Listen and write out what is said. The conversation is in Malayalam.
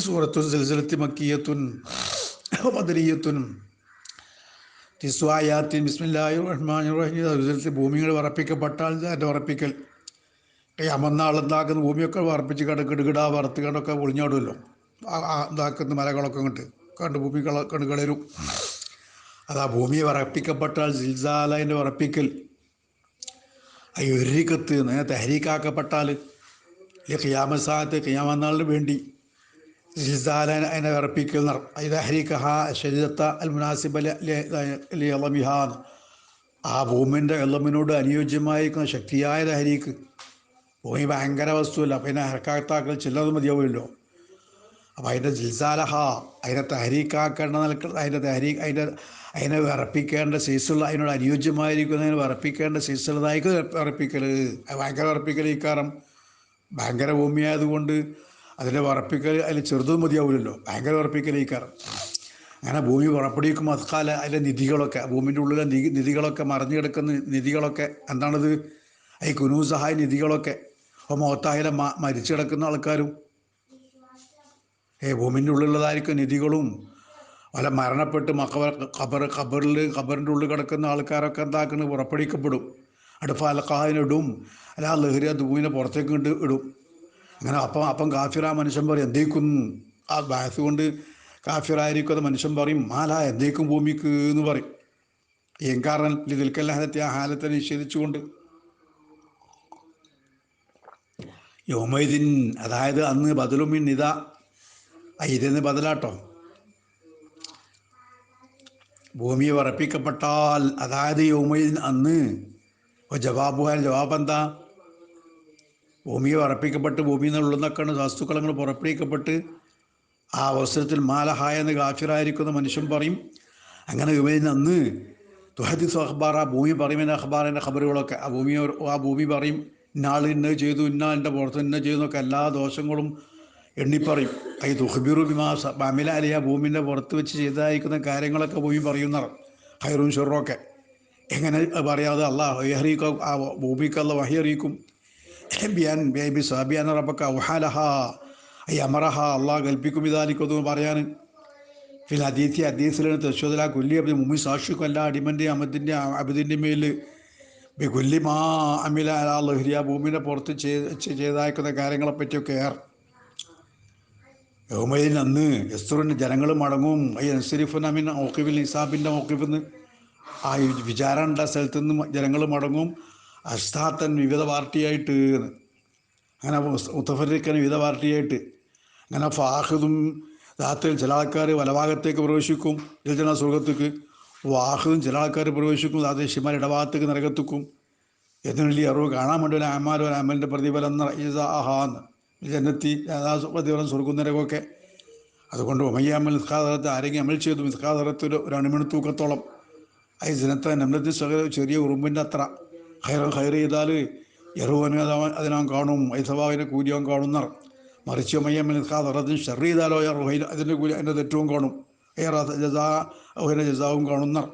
സൂറത്തു സിൽസിലത്തി മക്കിയത്തുൻ മദനിയത്തുൻ തിസ്വായാത്തിൻ ബിസ്മില്ലാഹി റഹ്മാൻ റഹീം ഭൂമികൾ വറപ്പിക്കപ്പെട്ടാൽ അതിന്റെ വറപ്പിക്കൽ. അമന്നാളുണ്ടാക്കുന്ന ഭൂമിയൊക്കെ വറപ്പിച്ച് കണ്ട് കിടുകിടാ വറുത്ത് കണ്ടൊക്കെ ഒളിഞ്ഞോടുമല്ലോ. ഉണ്ടാക്കുന്ന ആ മലകളൊക്കെ കണ്ട് കണ്ട് ഭൂമി കണ്ട് കളരും. അതാ ഭൂമി വറപ്പിക്കപ്പെട്ടാൽ സിൽസാലതിന്റെ വറപ്പിക്കൽ. ഈ ഒരിക്കത്ത് നേരത്തെ ഹരീക്കാക്കപ്പെട്ടാൽ ഈ ഖിയാമസാത്ത് ഖിയാമനാളിന് വേണ്ടി അതിനെ വിറപ്പിക്കുന്ന നട ഇത് ഹരീക്കഹ ശരീരത്ത അൽ മുനാസിബ എളമിഹാന്ന് ആ ഭൂമിന്റെ എള്ളമിനോട് അനുയോജ്യമായിരിക്കുന്ന ശക്തിയായ ലഹരിക്ക് ഭൂമി ഭയങ്കര വസ്തുവല്ല. അപ്പം അതിനെ ഹർക്കാത്താക്കൽ ചില്ലത് മതിയാവുമല്ലോ. അപ്പം അതിന്റെ ജിൽസാലഹ അതിനെ തഹരീക്കാക്കേണ്ട നിലയ്ക്ക് അതിന്റെ തഹരീ അതിന്റെ അതിനെ വിറപ്പിക്കേണ്ട സീസുള്ള അതിനോട് അനുയോജ്യമായിരിക്കുന്നതിന് വിറപ്പിക്കേണ്ട സീസുള്ളതായിക്ക് വിറപ്പിക്കൽ ഭയങ്കര വിറപ്പിക്കൽ കാരണം ഭയങ്കര ഭൂമിയായതുകൊണ്ട് അതിന്റെ വറപ്പിക്കൽ അതിൽ ചെറുതും മതിയാവില്ലല്ലോ ഭയങ്കര കാരണം അങ്ങനെ ഭൂമി പുറപ്പെടുവിക്കും അതുകാല അതിലെ നിധികളൊക്കെ ഭൂമിന്റെ ഉള്ളിലെ നിധികളൊക്കെ മറിഞ്ഞു കിടക്കുന്ന നിധികളൊക്കെ എന്താണത്? ഈ കുനു സഹായ നിധികളൊക്കെ. അപ്പോൾ മൊത്തായാലെ മരിച്ചു കിടക്കുന്ന ആൾക്കാരും. ഏ ഭൂമിന്റെ ഉള്ളിലുള്ളതായിരിക്കും നിധികളും. പല മരണപ്പെട്ട് മക്കബർ ഖബർ ഖബറിൽ ഖബറിന്റെ ഉള്ളിൽ കിടക്കുന്ന ആൾക്കാരൊക്കെ എന്താക്കുന്നത് പുറപ്പെടുവിക്കപ്പെടും. അടുപ്പ് അലക്കാഹിനിടും അല്ല ലഹരി അത് ഭൂമിനെ പുറത്തേക്ക് ഇടും. അങ്ങനെ അപ്പം അപ്പം കാഫിറ മനുഷ്യൻ പറയും എന്തേക്കും? ആ ബാസ് കൊണ്ട് കാഫിറായിരിക്കും അത് മനുഷ്യൻ പറയും മാല എന്തേക്കും ഭൂമിക്ക്? എന്ന് പറയും. ഏം കാരണം ഇതിൽക്കല്ലാഹത്തെ ആ ഹാലത്തെ നിഷേധിച്ചുകൊണ്ട്. യോമൈദിൻ അതായത് അന്ന് ബദലുമിൻ ഇതാ ഇതെന്ന് ബദലാട്ടോ. ഭൂമി വറപ്പിക്കപ്പെട്ടാൽ അതായത് യോമൈദിൻ അന്ന് ജവാബുഹാൻ ജവാബ് എന്താ? ഭൂമി ഉറപ്പിക്കപ്പെട്ട് ഭൂമിയിൽ നിന്നുള്ളതൊക്കെയാണ് വസ്തുക്കളങ്ങൾ പുറപ്പെടുവിക്കപ്പെട്ട് ആ അവസരത്തിൽ മാലഹായ എന്ന് കാഫിറായിരിക്കുന്ന മനുഷ്യൻ പറയും. അങ്ങനെ യുവതിന് അന്ന് തുഹദിസ് അഖ്ബാർ ആ ഭൂമി പറയും എന്റെ അഖ്ബാറിന്റെ ഖബറുകളൊക്കെ. ആ ഭൂമി ആ ഭൂമി പറയും ഇന്നാൾ ഇന്ന ചെയ്തു ഇന്നാളിന്റെ പുറത്ത് ഇന്ന ചെയ്തു എന്നൊക്കെ എല്ലാ ദോഷങ്ങളും എണ്ണിപ്പറയും. ഐ തുഹബിറു ബിമാസ അമില അലിയ ഭൂമിന്റെ പുറത്ത് വെച്ച് ചെയ്തായിരിക്കുന്ന കാര്യങ്ങളൊക്കെ ഭൂമി പറയുന്നവർ ഹൈറും ഷുറൊക്കെ എങ്ങനെ പറയാതെ അള്ളാഹ് വഹിയറിയിക്കും ആ ഭൂമിക്ക് വഹി വഹിയറിയിക്കും ബിയാൻ ബേബി സാബിയാൻ റബക്ക ഉഹാലഹ ഐ അമറഹ അള്ളാഹ് കൽപ്പിക്കും ഇതാലിക്കൊന്നു പറയാൻ. ഫിൽ അതീത്തി അദീസിലാണ് തശ്വതല കൊല്ലി അബ്ദി മുമ്മി സാക്ഷിക്കും എല്ലാ അടിമന്റെ അമത്തിന്റെ അബിദിന്റെ മേൽ ബി കൊല്ലി മാ അമില അലാ ഭൂമിനെ പുറത്ത് ചെയ്ത് ചെയ്തായിരിക്കുന്ന കാര്യങ്ങളെ പറ്റിയൊക്കെ ഏർ യോമയിൽ അന്ന് യസ്തുറിന്റെ ജനങ്ങൾ മടങ്ങും ഈ അൻസരിഫുൻ അമിൻ ഓക്കിഫിൽ നിസാബിന്റെ ഓക്കിഫിന്ന് ആ വിചാരണ സ്ഥലത്തു നിന്ന് ജനങ്ങൾ മടങ്ങും അസ്താത്തൻ വിവിധ പാർട്ടിയായിട്ട് എന്ന്. അങ്ങനെ മുത്തഫരിക്കൻ വിവിധ പാർട്ടിയായിട്ട് അങ്ങനെ ഫാഹിദും രാത്രി ചില ആൾക്കാർ വലഭാഗത്തേക്ക് പ്രവേശിക്കും ചില സ്വർഗത്തേക്ക്. വാഹിദും ചില ആൾക്കാർ പ്രവേശിക്കും രാത്രി ശിമാർ ഇടഭാഗത്തേക്ക് നരകത്തേക്കും എന്നിട്ട് ഈ അറിവ് കാണാൻ വേണ്ടി ഒരു ആമാരോ ആമലിന്റെ പ്രതിഫലം എന്ന് ജനത്തി പ്രതിഫലം സ്വർഗം നരകമൊക്കെ. അതുകൊണ്ട് ഒമയ്യാമൽ മിസ്കാതറത്ത് ആരെങ്കിലും അമൽ ചെയ്തു മിസ്കാതറത്ത് ഒരു അണിമണി തൂക്കത്തോളം ഐ ജനത്തെ നമ്മളത്തിൽ ചെറിയ ഉറുമ്പിന്റെ അത്ര. ഹൈറ ഹൈർ ചെയ്താൽ എറുവന് അതിനാൻ കാണും ഐസവാവിനെ കൂലിയാൻ കാണുന്നർ മറിച്ച് മയ്യമ്മൽ മിസ്കാതറത്തിന് ഷെർ ചെയ്താലോ അതിന്റെ കൂലി അതിന്റെ തെറ്റവും കാണും. ഏറെ ജസാ ജസാവും കാണുന്നർ